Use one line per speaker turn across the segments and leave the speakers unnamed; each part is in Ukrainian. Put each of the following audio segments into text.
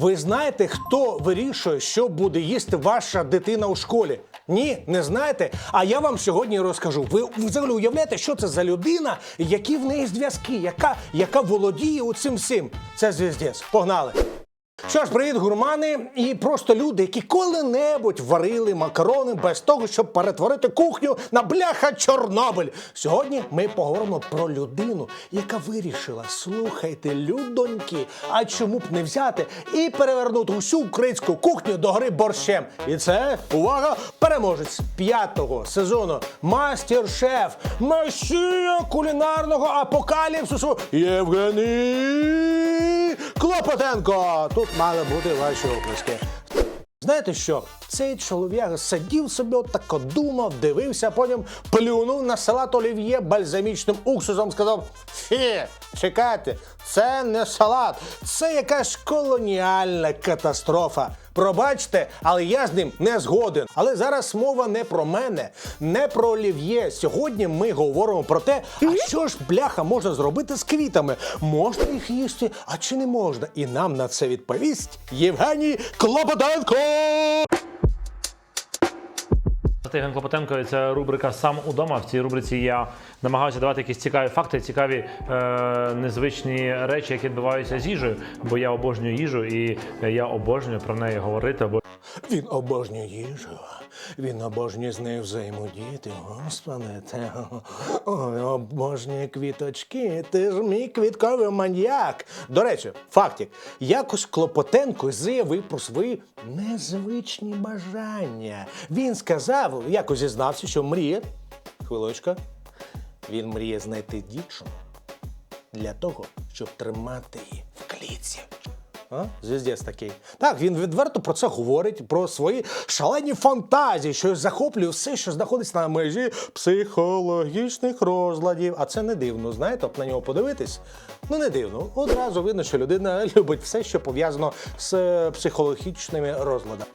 Ви знаєте, хто вирішує, що буде їсти ваша дитина у школі? Ні, не знаєте. А я вам сьогодні розкажу. Ви взагалі уявляєте, що це за людина, які в неї зв'язки, яка, яка володіє цим всім? Це звіздець. Погнали. Що ж, привіт, гурмани, і просто люди, які коли-небудь варили макарони без того, щоб перетворити кухню на бляха Чорнобиль. Сьогодні ми поговоримо про людину, яка вирішила, слухайте, людоньки, а чому б не взяти і перевернути усю українську кухню до гри борщем. І це увага, переможець п'ятого сезону мастер-шеф, месія кулінарного апокаліпсису Євгеній Клопотенко. Тут мали бути ваші оплески. Знаєте що? Цей чоловік сидів собі отако думав, дивився, потім плюнув на салат олів'є бальзамічним уксусом, сказав: Фі, чекайте, це не салат, це якась колоніальна катастрофа. Пробачте, але я з ним не згоден. Але зараз мова не про мене, не про олів'є. Сьогодні ми говоримо про те, а що ж бляха можна зробити з квітами? Можна їх їсти, а чи не можна? І нам на це відповість Євгеній Клопотенко.
Євген Клопотенко, це рубрика Сам удома. В цій рубриці я намагаюся давати якісь цікаві факти, цікаві е, незвичні речі, які відбуваються з їжею. Бо я обожнюю їжу і я обожнюю про неї говорити. Бо
Він обожнює їжу, він обожнює з нею взаємодіяти. Господи, те обожнює квіточки. Ти ж мій квітковий маньяк. До речі, фактик, якось Клопотенко заявив про свої незвичні бажання. Він сказав, якось зізнався, що мріє. Хвилочка. Він мріє знайти дівчину для того, щоб тримати її в клітці. А? Звіздець такий. Так, він відверто про це говорить, про свої шалені фантазії, що захоплює все, що знаходиться на межі психологічних розладів. А це не дивно, знаєте, от на нього подивитись. Ну, не дивно. Одразу видно, що людина любить все, що пов'язано з е, психологічними розладами.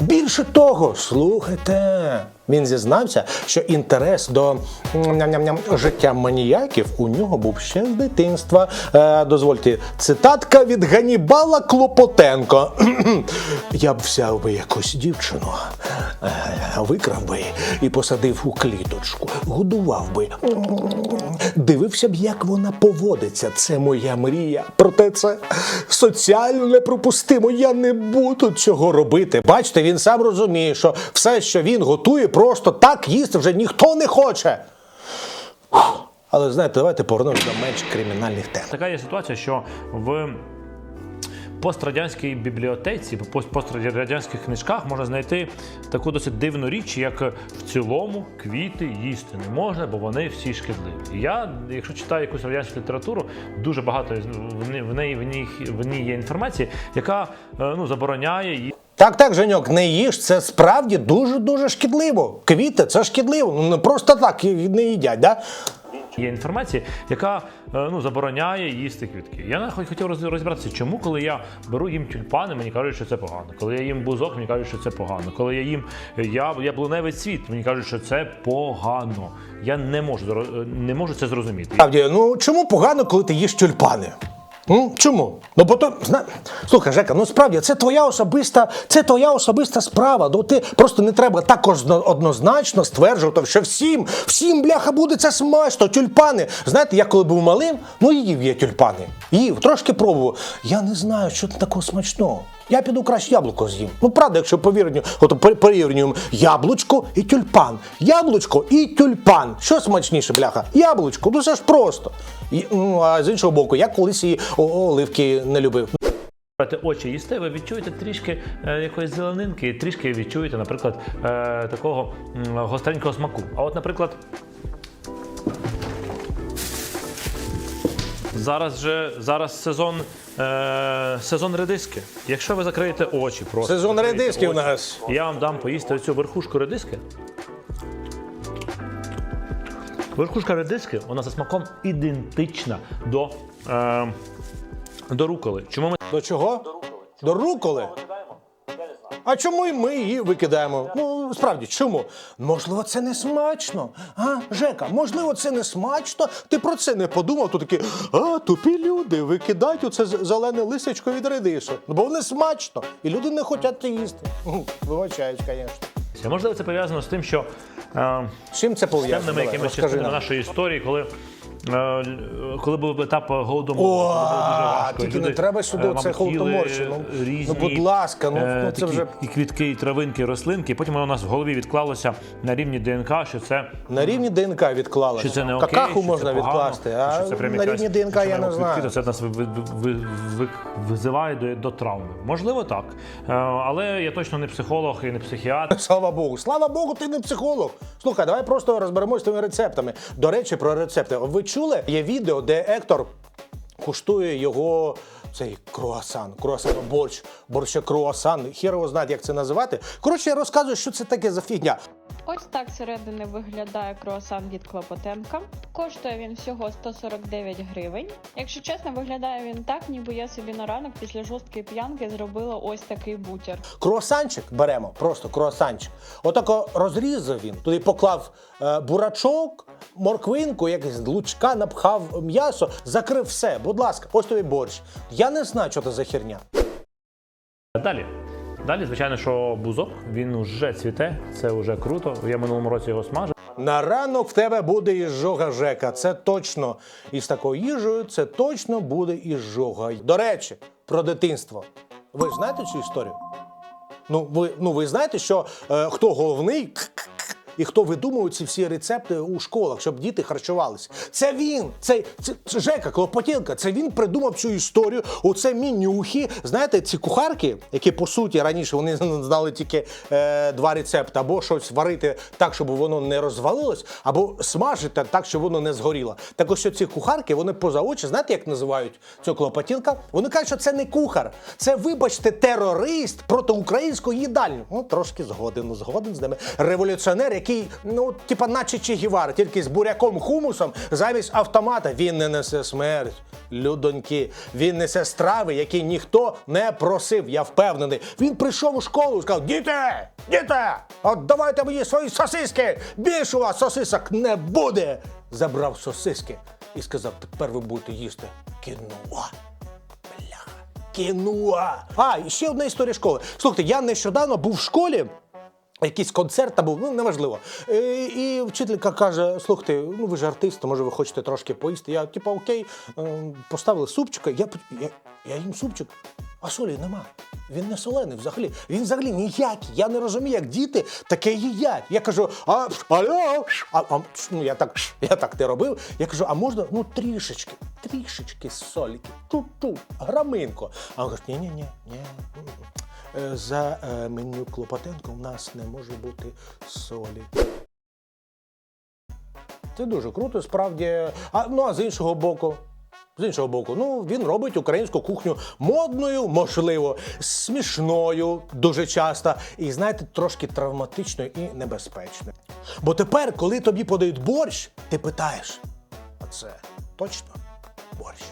Більше того, слухайте, він зізнався, що інтерес до ням-ням-ням життя маніяків у нього був ще з дитинства. Е, дозвольте, цитатка від Ганібала Клопотенко. Я б взяв би якусь дівчину, е, викрав би і посадив у кліточку, годував би, дивився б, як вона поводиться. Це моя мрія. Проте це соціально неприпустимо. Я не буду цього робити. Бачите, він сам розуміє, що все, що він готує, просто так їсти вже ніхто не хоче. Але знаєте, давайте повернемося до менш кримінальних тем.
така є ситуація, що в пострадянській бібліотеці, пост- пострадянських книжках можна знайти таку досить дивну річ, як в цілому квіти їсти не можна, бо вони всі шкідливі. Я, якщо читаю якусь радянську літературу, дуже багато в неї в ній, в ній є інформації, яка е, ну забороняє її.
Так, так, Женьок, не їж, це справді дуже-дуже шкідливо. Квіти це шкідливо. Ну не просто так не їдять, да?
Є інформація, яка е, ну, забороняє їсти квітки. Я хотів роз- розібратися, чому, коли я беру їм тюльпани, мені кажуть, що це погано. Коли я їм бузок, мені кажуть, що це погано. Коли я їм я, яблуневий цвіт, мені кажуть, що це погано. Я не можу е, не можу це зрозуміти.
Справді, ну чому погано, коли ти їш тюльпани? М? Чому? Ну бо то зна... слухай, Жека, ну справді це твоя особиста, це твоя особиста справа. Ну ти просто не треба так однозначно стверджувати, що всім, всім бляха буде це смачно. Тюльпани. Знаєте, я коли був малим, ну їв я тюльпани. Їв, трошки пробував. Я не знаю, що це такого смачного. Я піду краще яблуко з'їм. Ну, правда, якщо порівнюємо, от порівнюємо яблучко і тюльпан. Яблучко і тюльпан. Що смачніше, бляха? Яблучко, ну це ж просто. І, ну, а з іншого боку, я колись і оливки не любив.
Очі їсти, ви відчуєте трішки е, якоїсь зеленинки, трішки відчуєте, наприклад, е, такого м, гостренького смаку. А от, наприклад, зараз же зараз сезон, е, сезон редиски. Якщо ви закриєте очі, просто
Сезон
закриєте
редиски у
очі,
нас.
Я вам дам поїсти оцю верхушку редиски. Верхушка редиски, вона за смаком ідентична до, е, до руколи. Чому ми
До чого? До руколи. А чому і ми її викидаємо? Ну, справді, чому? Можливо, це не смачно. А, Жека, можливо, це не смачно. Ти про це не подумав, то такі, а, тупі люди, викидають оце зелене лисячко від редишу. Ну, бо не смачно. І люди не хочуть це їсти. Вибачають, звісно.
Можливо, це пов'язано з тим, що е,
З чим це
з
пов'язано?
темними
Давай,
якимись частинами нашої історії, коли. Е, Коли був етап голодомору,
О,
коли було дуже важко.
тільки
люди,
не треба сюди
е,
оце
мабуть,
холодоморщину.
їли
Ну,
різні,
ну, будь ласка, ну,
е,
ну, це
такі
вже-
і квітки, і травинки, і рослинки. Потім воно у нас в голові відклалося на рівні ДНК, що це
На рівні ДНК відклалося.
що це не окей,
Какаху можна
погано,
відкласти, а
це прям
на
якась-
рівні ДНК
якщо
я
маємо
не
квітки,
знаю.
то це нас ви- ви- ви- ви- визиває до, до травми. Можливо, так. Е, Але я точно не психолог і не психіатр.
Слава Богу, слава Богу, ти не психолог. Слухай, давай просто розберемось з тими рецептами. До речі, про рецепти. Ви чули? Є відео, де Ектор куштує його цей круасан, круасан, борщ, борща круасан. Хер його знає, як це називати. Коротше, я розказую, що це таке за фігня.
Ось так зсередини виглядає круасан від Клопотенка. Коштує він всього 149 гривень. Якщо чесно, виглядає він так, ніби я собі на ранок після жорсткої п'янки зробила ось такий бутер.
Круасанчик беремо, просто круасанчик. Отако розрізав він, туди поклав е, бурачок, морквинку, якийсь лучка, напхав м'ясо, закрив все. Будь ласка, ось тобі борщ. Я не знаю, що це за херня.
Далі. Далі, звичайно, що бузок він вже цвіте, це вже круто. Я минулому році його смажив.
На ранок в тебе буде іжога Жека. Це точно. І з такою їжею це точно буде іжога. До речі, про дитинство. Ви знаєте цю історію? Ну, ви, ну, ви знаєте, що е, хто головний к-к-к, і хто видумує ці всі рецепти у школах, щоб діти харчувалися. Це він, це, це, це Жека Клопотілка, це він придумав цю історію. Оце мінюхи. Знаєте, ці кухарки, які по суті раніше вони знали тільки е, два рецепти, або щось варити так, щоб воно не розвалилось, або смажити так, щоб воно не згоріло. Так ось ці кухарки, вони поза очі, знаєте, як називають цю клопотілка? Вони кажуть, що це не кухар, це, вибачте, терорист проти української їдальні. Ну, трошки згоден, згоден з ними. Революціонер, який, ну, типа, наче Че Гівара, тільки з буряком хумусом замість автомата. Він не несе смерть. Людоньки, він несе страви, які ніхто не просив. Я впевнений. Він прийшов у школу і сказав: Діти, діти, от мені свої сосиски. Більше у вас сосисок не буде. Забрав сосиски і сказав: тепер ви будете їсти кіноа. Бляха, кіноа. А, і ще одна історія школи. Слухайте, я нещодавно був в школі. Якийсь концерт там був, ну неважливо. І, і вчителька каже: слухайте, ну ви ж артист, може ви хочете трошки поїсти. Я, типу, окей, е, поставили супчика, я, я, я їм супчик, а солі нема. Він не солений взагалі. Він взагалі ніякий. Я не розумію, як діти таке їдять. Я кажу, а алло, а, а ну я так, я так не робив. Я кажу, а можна ну трішечки, трішечки сольки, ту-ту, граминко. А він каже, ні, ні. Е, За е, меню Клопотенко у нас не може бути солі. Це дуже круто, справді. А, ну а з іншого боку. З іншого боку, ну він робить українську кухню модною, можливо, смішною дуже часто, і знаєте, трошки травматичною і небезпечною. Бо тепер, коли тобі подають борщ, ти питаєш: а це точно борщ?